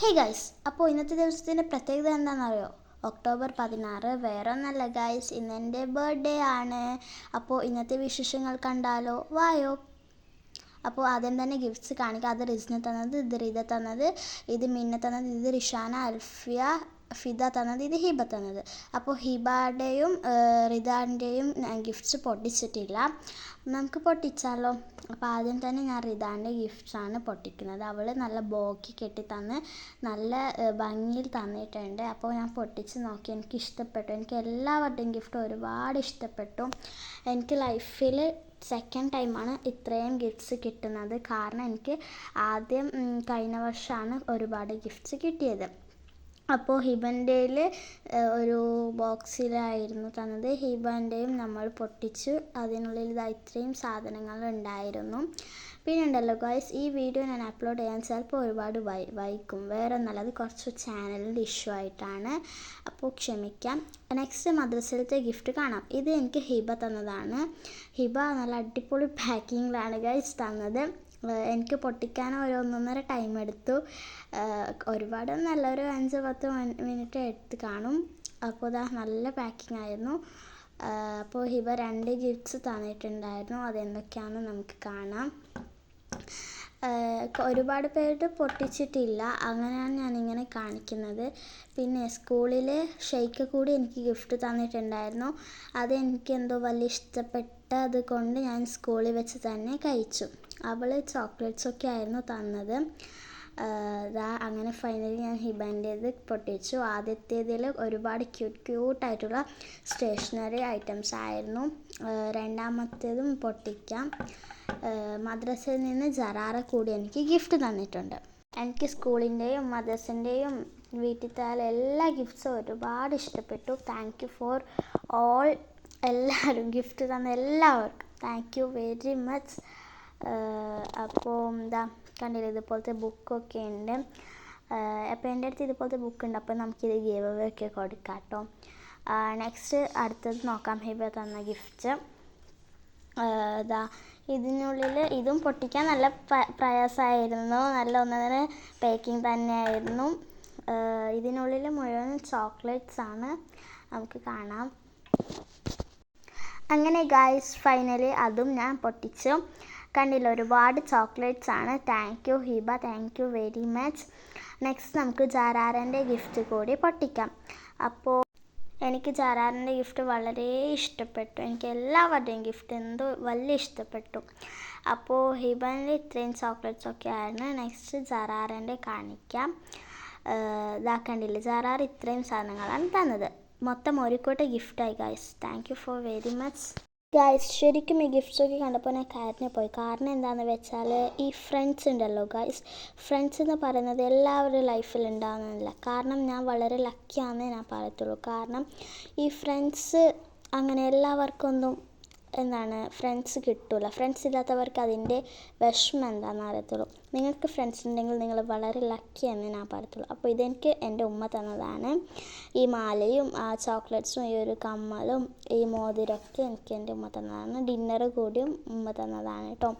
Hey guys അപ്പോൾ ഇന്നത്തെ ദിവസത്തിന്റെ പ്രത്യേകത എന്താണെന്നറിയോ? ഒക്ടോബർ പതിനാറ് വേറെ ഒന്നല്ല ഗൈസ് ഇന്ന് എന്റെ ബർത്ത്ഡേ ആണ്. അപ്പോൾ ഇന്നത്തെ വിശേഷങ്ങൾ കണ്ടാലോ? വായോ. അപ്പോൾ ആദ്യം തന്നെ ഗിഫ്റ്റ്സ് കാണിക്കുക അത് റിസ്ന തന്നത് ഇത് റിത തന്നത് ഇത് മിന്ന തന്നത് ഇത് റിഷാന അൽഫിയ ഫിദ തന്നത് ഇത് ഹിബ തന്നത്. അപ്പോൾ ഹിബയുടെയും റിദാന്റെയും ഗിഫ്റ്റ്സ് പൊട്ടിച്ചിട്ടില്ല. നമുക്ക് പൊട്ടിച്ചാലോ? അപ്പോൾ ആദ്യം തന്നെ ഞാൻ റിദാന്റെ ഗിഫ്റ്റ്സാണ് പൊട്ടിക്കുന്നത്. അവൾ നല്ല ബോക്കി കെട്ടി തന്ന് നല്ല ഭംഗിയിൽ തന്നിട്ടുണ്ട്. അപ്പോൾ ഞാൻ പൊട്ടിച്ച് നോക്കി. എനിക്ക് ഇഷ്ടപ്പെട്ടു. എനിക്ക് എല്ലാവരുടെയും ഗിഫ്റ്റ് ഒരുപാട് ഇഷ്ടപ്പെട്ടു. എനിക്ക് ലൈഫിൽ സെക്കൻഡ് ടൈമാണ് ഇത്രയും ഗിഫ്റ്റ്സ് കിട്ടുന്നത്. കാരണം എനിക്ക് ആദ്യം കഴിഞ്ഞ വർഷമാണ് ഒരുപാട് ഗിഫ്റ്റ്സ് കിട്ടിയത്. അപ്പോൾ ഹിബന്റെയിൽ ഒരു ബോക്സിലായിരുന്നു തന്നത്. ഹിബന്റെയും നമ്മൾ പൊട്ടിച്ചു. അതിനുള്ളിൽ ഇതാ ഇത്രയും സാധനങ്ങൾ ഉണ്ടായിരുന്നു പിന്നെ ഉണ്ടല്ലോ ഗോയ്സ് ഈ വീഡിയോ ഞാൻ അപ്ലോഡ് ചെയ്യാൻ ചിലപ്പോൾ ഒരുപാട് വൈ വൈകും. വേറെ ഒന്നല്ല അത് കുറച്ച് ചാനലിന്റെ ഇഷ്യൂ ആയിട്ടാണ്. അപ്പോൾ ക്ഷമിക്കാം. നെക്സ്റ്റ് മദ്രസയിലത്തെ ഗിഫ്റ്റ് കാണാം. ഇത് എനിക്ക് ഹിബ തന്നതാണ്. ഹിബ നല്ല അടിപൊളി പാക്കിങ്ങിലാണ് ഗൈസ് തന്നത്. എനിക്ക് പൊട്ടിക്കാൻ ഒരു ഒന്നൊന്നര ടൈം എടുത്തു. ഒരുപാട് ഒരുപാടൊന്നല്ല ഒരു അഞ്ച് പത്ത് മിനിറ്റ് എടുത്ത് കാണും. അപ്പോൾ ഇതാ നല്ല പാക്കിംഗ് ആയിരുന്നു. അപ്പോൾ ഹിബ രണ്ട് ഗിഫ്റ്റ്സ് തന്നിട്ടുണ്ടായിരുന്നു. അതെന്തൊക്കെയാണെന്ന് നമുക്ക് കാണാം. ഒരുപാട് പേരുടെ പൊട്ടിച്ചിട്ടില്ല. അങ്ങനെയാണ് ഞാനിങ്ങനെ കാണിക്കുന്നത്. പിന്നെ സ്കൂളിൽ ഷെയ്ക്ക് കൂടി എനിക്ക് ഗിഫ്റ്റ് തന്നിട്ടുണ്ടായിരുന്നു. അത് എനിക്ക് എന്തോ വലിയ ഇഷ്ടപ്പെട്ടത് കൊണ്ട് ഞാൻ സ്കൂളിൽ വെച്ച് തന്നെ കഴിച്ചു. അവൾ ചോക്ലേറ്റ്സ് ഒക്കെ ആയിരുന്നു തന്നത്. ദാ അങ്ങനെ ഫൈനലി ഞാൻ ഹിബാന്റേത് പൊട്ടിച്ചു. ആദ്യത്തേതിൽ ഒരുപാട് ക്യൂട്ട് ക്യൂട്ടായിട്ടുള്ള സ്റ്റേഷനറി ഐറ്റംസ് ആയിരുന്നു. രണ്ടാമത്തേതും പൊട്ടിക്കാം. മദ്രസയിൽ നിന്ന് ജറാറ കൂടി എനിക്ക് ഗിഫ്റ്റ് തന്നിട്ടുണ്ട്. എനിക്ക് സ്കൂളിന്റെയും മദ്രസിന്റെയും വീട്ടിലത്തെ എല്ലാ ഗിഫ്റ്റ്സും ഒരുപാട് ഇഷ്ടപ്പെട്ടു. താങ്ക് യു ഫോർ ഓൾ എല്ലാവരും ഗിഫ്റ്റ് തന്ന എല്ലാവർക്കും. താങ്ക് യു വെരി മച്ച് അപ്പോൾ എന്താ കണ്ടില്ല ഇതുപോലത്തെ ബുക്കൊക്കെ ഉണ്ട്. അപ്പോൾ എന്റെ അടുത്ത് ഇതുപോലത്തെ ബുക്ക് ഉണ്ട് അപ്പോൾ നമുക്കിത് ഗീവ് അവേ ഒക്കെ കൊടുക്കാം കേട്ടോ. നെക്സ്റ്റ് അടുത്തത് നോക്കാം. ഹിബ തന്ന ഗിഫ്റ്റ്. ഇതാ ഇതിനുള്ളിൽ ഇതും പൊട്ടിക്കാൻ നല്ല പ്രയാസമായിരുന്നു. നല്ല തന്നെ പാക്കിംഗ് തന്നെയായിരുന്നു ഇതിനുള്ളിൽ മുഴുവൻ ചോക്ലേറ്റ്സ് ആണ്. നമുക്ക് കാണാം. അങ്ങനെ ഗായ്സ് ഫൈനലി അതും ഞാൻ പൊട്ടിച്ചു. കണ്ടില്ല ഒരുപാട് ചോക്ലേറ്റ്സ് ആണ്. Thank you Hiba. Thank you very much next നമുക്ക് ജാരാറിന്റെ ഗിഫ്റ്റ് കൂടി പൊട്ടിക്കാം. അപ്പോൾ എനിക്ക് ജാരാറിന്റെ ഗിഫ്റ്റ് വളരെ ഇഷ്ടപ്പെട്ടു. എനിക്ക് എല്ലാവരുടെയും ഗിഫ്റ്റ് എന്തോ വലിയ ഇഷ്ടപ്പെട്ടു. അപ്പോൾ ഹിബനിൽ ഇത്രയും ചോക്ലേറ്റ്സ് ഒക്കെ ആയിരുന്നു. നെക്സ്റ്റ് ജറാറിന്റെ കാണിക്കാം. ഇതാക്കേണ്ടില്ല ഇതാ കണ്ടില്ലേ ജറാർ ഇത്രയും സാധനങ്ങളാണ് തന്നത്. മൊത്തം ഒരു കൂട്ടം ഗിഫ്റ്റായി guys thank you for very much guys ശരിക്കും ഈ ഗിഫ്റ്റ്സ് ഒക്കെ കണ്ടപ്പോൾ ഞാൻ കരഞ്ഞു പോയി. കാരണം എന്താണെന്ന് വെച്ചാൽ ഈ ഫ്രണ്ട്സ് ഉണ്ടല്ലോ ഗായ്സ് ഫ്രണ്ട്സ് എന്ന് പറയുന്നത് എല്ലാവരുടെ ലൈഫിൽ ഉണ്ടാകുന്നില്ല കാരണം ഞാൻ വളരെ ലക്കിയാണെന്നേ ഞാൻ പറയത്തുള്ളൂ. കാരണം ഈ ഫ്രണ്ട്സ് അങ്ങനെ എല്ലാവർക്കും ഒന്നും എന്താണ് ഫ്രണ്ട്സ് കിട്ടൂല. ഫ്രണ്ട്സ് ഇല്ലാത്തവർക്ക് അതിന്റെ വിഷമം എന്താണെന്ന് അറിയത്തുള്ളൂ. നിങ്ങൾക്ക് ഫ്രണ്ട്സ് ഉണ്ടെങ്കിൽ നിങ്ങൾ വളരെ ലക്കി എന്ന് ഞാൻ പറയത്തുള്ളൂ. അപ്പോൾ ഇതെനിക്ക് എന്റെ ഉമ്മ തന്നതാണ്. ഈ മാലയും ആ ചോക്ലേറ്റ്സും ഈ ഒരു കമ്മലും ഈ മോതിരമൊക്കെ എനിക്ക് എന്റെ ഉമ്മ തന്നതാണ്. ഡിന്നർ കൂടിയും ഉമ്മ തന്നതാണ് കേട്ടോ.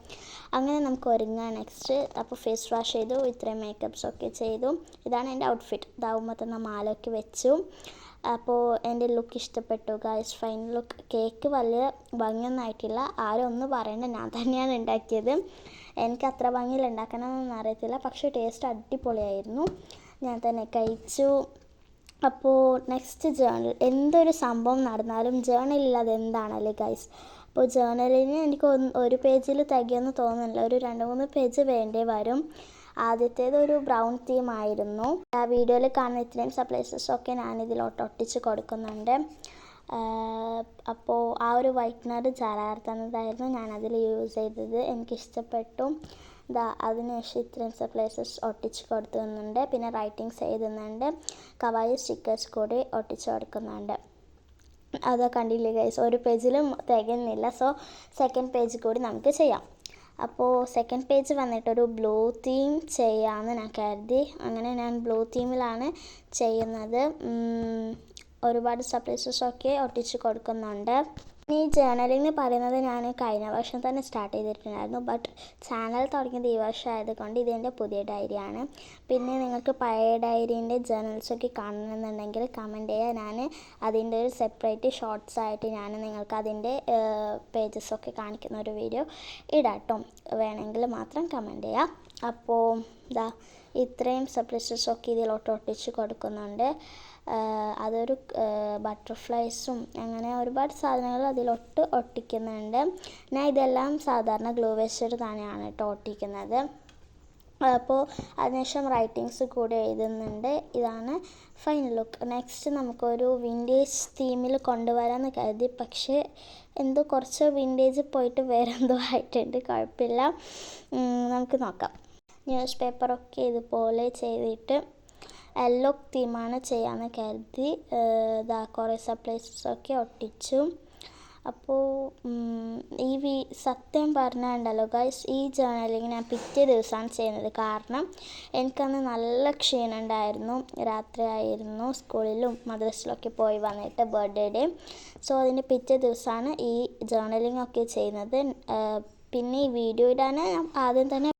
അങ്ങനെ നമുക്ക് ഒരുങ്ങാം നെക്സ്റ്റ് അപ്പോൾ ഫേസ് വാഷ് ചെയ്തു ഇത്രയും മേക്കപ്സ് ഒക്കെ ചെയ്തു. ഇതാണ് എന്റെ ഔട്ട്ഫിറ്റ് ഇതാ ഉമ്മ തന്ന മാലയൊക്കെ വെച്ചു. അപ്പോൾ എന്റെ ലുക്ക് ഇഷ്ടപ്പെട്ടു ഗായ്സ് ഫൈൻ ലുക്ക് കേക്ക് വലിയ ഭംഗിയൊന്നും ആയിട്ടില്ല ആരും ഒന്നും പറയണ്ട. ഞാൻ തന്നെയാണ് ഉണ്ടാക്കിയത്. എനിക്ക് അത്ര ഭംഗിയിൽ ഉണ്ടാക്കണമെന്നൊന്നും അറിയത്തില്ല. പക്ഷേ ടേസ്റ്റ് അടിപൊളിയായിരുന്നു. ഞാൻ തന്നെ കഴിച്ചു. അപ്പോൾ നെക്സ്റ്റ് ജേണൽ എന്തൊരു സംഭവം നടന്നാലും ജേണൽ ഇല്ലാതെ എന്താണല്ലേ ഗൈസ് അപ്പോൾ ജേണലിന് എനിക്ക് ഒരു പേജിൽ തികയെന്ന് തോന്നുന്നില്ല. ഒരു രണ്ട് മൂന്ന് പേജ് വേണ്ടി വരും. ആദ്യത്തേത് ഒരു ബ്രൗൺ തീം ആയിരുന്നു. ആ വീഡിയോയിൽ കാണുന്ന ഇത്രയും സപ്ലൈസസ് ഒക്കെ ഞാൻ ഇതിലോട്ട് ഒട്ടിച്ച് കൊടുക്കുന്നുണ്ട്. അപ്പോൾ ആ ഒരു വൈറ്റ്നർ ചാരാർത്തുന്നതായിരുന്നു ഞാൻ അതിൽ യൂസ് ചെയ്തത്. എനിക്ക് ഇഷ്ടപ്പെട്ടു ഇതാ അതിനുശേഷം ഇത്രയും സപ്ലൈസസ് ഒട്ടിച്ച് കൊടുക്കുന്നുണ്ട് പിന്നെ റൈറ്റിങ്സ് എഴുതുന്നുണ്ട് കവായി സ്റ്റിക്കേഴ്സ് കൂടി ഒട്ടിച്ച് കൊടുക്കുന്നുണ്ട്. അത് കണ്ടില്ലേ ഗൈസ് ഒരു പേജിലും തികയുന്നില്ല. സോ സെക്കൻഡ് പേജ് കൂടി നമുക്ക് ചെയ്യാം. അപ്പോൾ സെക്കൻഡ് പേജ് വന്നിട്ടൊരു ബ്ലൂ തീം ചെയ്യാമെന്ന് ഞാൻ കരുതി. അങ്ങനെ ഞാൻ ബ്ലൂ തീമിലാണ് ചെയ്യുന്നത്. ഒരുപാട് സപ്ലൈസസ് ഒക്കെ ഒട്ടിച്ച് കൊടുക്കുന്നുണ്ട്. ഈ ജേണലിംഗ് പറയുന്നത് ഞാൻ കഴിഞ്ഞ വർഷം തന്നെ സ്റ്റാർട്ട് ചെയ്തിട്ടുണ്ടായിരുന്നു. ബട്ട് ചാനൽ തുടങ്ങിയത് ഈ വർഷം ആയതുകൊണ്ട് ഇതെന്റെ പുതിയ ഡയറിയാണ്. പിന്നെ നിങ്ങൾക്ക് പഴയ ഡയറീന്റെ ജേണൽസൊക്കെ കാണണമെന്നുണ്ടെങ്കിൽ കമന്റ് ചെയ്യുക. ഞാൻ അതിന്റെ ഒരു സെപ്പറേറ്റ് ഷോർട്സ് ആയിട്ട് ഞാൻ നിങ്ങൾക്ക് അതിന്റെ പേജസൊക്കെ കാണിക്കുന്ന ഒരു വീഡിയോ ഇടാട്ടോ. വേണമെങ്കിൽ മാത്രം കമന്റ് ചെയ്യാം അപ്പോൾ ഇതാ ഇത്രയും സപ്ലൈസസൊക്കെ ഇതിലോട്ട് ഒട്ടിച്ച് കൊടുക്കുന്നുണ്ട്. അതൊരു ബട്ടർഫ്ലൈസും അങ്ങനെ ഒരുപാട് സാധനങ്ങൾ അതിലൊട്ട് ഒട്ടിക്കുന്നുണ്ട്. ഞാൻ ഇതെല്ലാം സാധാരണ ഗ്ലൂ വെച്ചിട്ട് തന്നെയാണ് കേട്ടോ ഒട്ടിക്കുന്നത്. അപ്പോൾ അതിനുശേഷം റൈറ്റിങ്സ് കൂടെ എഴുതുന്നുണ്ട്. ഇതാണ് ഫൈനൽ ലുക്ക് നെക്സ്റ്റ് നമുക്കൊരു വിന്റേജ് തീമിൽ കൊണ്ടുവരാമെന്ന് കരുതി. പക്ഷേ എന്തോ കുറച്ച് വിന്റേജ് പോയിട്ട് വേറെ എന്തോ ആയിട്ടുണ്ട്. കുഴപ്പമില്ല. നമുക്ക് നോക്കാം. ന്യൂസ് പേപ്പറൊക്കെ ഇതുപോലെ ചെയ്തിട്ട് യെല്ലോ തീമാണ് ചെയ്യാമെന്ന് കരുതി. ഇതാ കുറേ സപ്ലൈസൊക്കെ ഒട്ടിച്ചു. അപ്പോൾ ഈ വി സത്യം പറഞ്ഞുണ്ടല്ലോ ഗൈസ് ഈ ജേണലിങ് ഞാൻ പിറ്റേ ദിവസമാണ് ചെയ്യുന്നത്. കാരണം എനിക്കന്ന് നല്ല ക്ഷീണം ഉണ്ടായിരുന്നു രാത്രിയായിരുന്നു. സ്കൂളിലും മദ്രസിലൊക്കെ പോയി വന്നിട്ട് ബർത്ത്ഡേ ഡേ സോ അതിന്റെ പിറ്റേ ദിവസമാണ് ഈ ജേർണലിംഗ് ഒക്കെ ചെയ്യുന്നത് പിന്നെ ഈ വീഡിയോ ഇടാൻ ഞാൻ ആദ്യം തന്നെ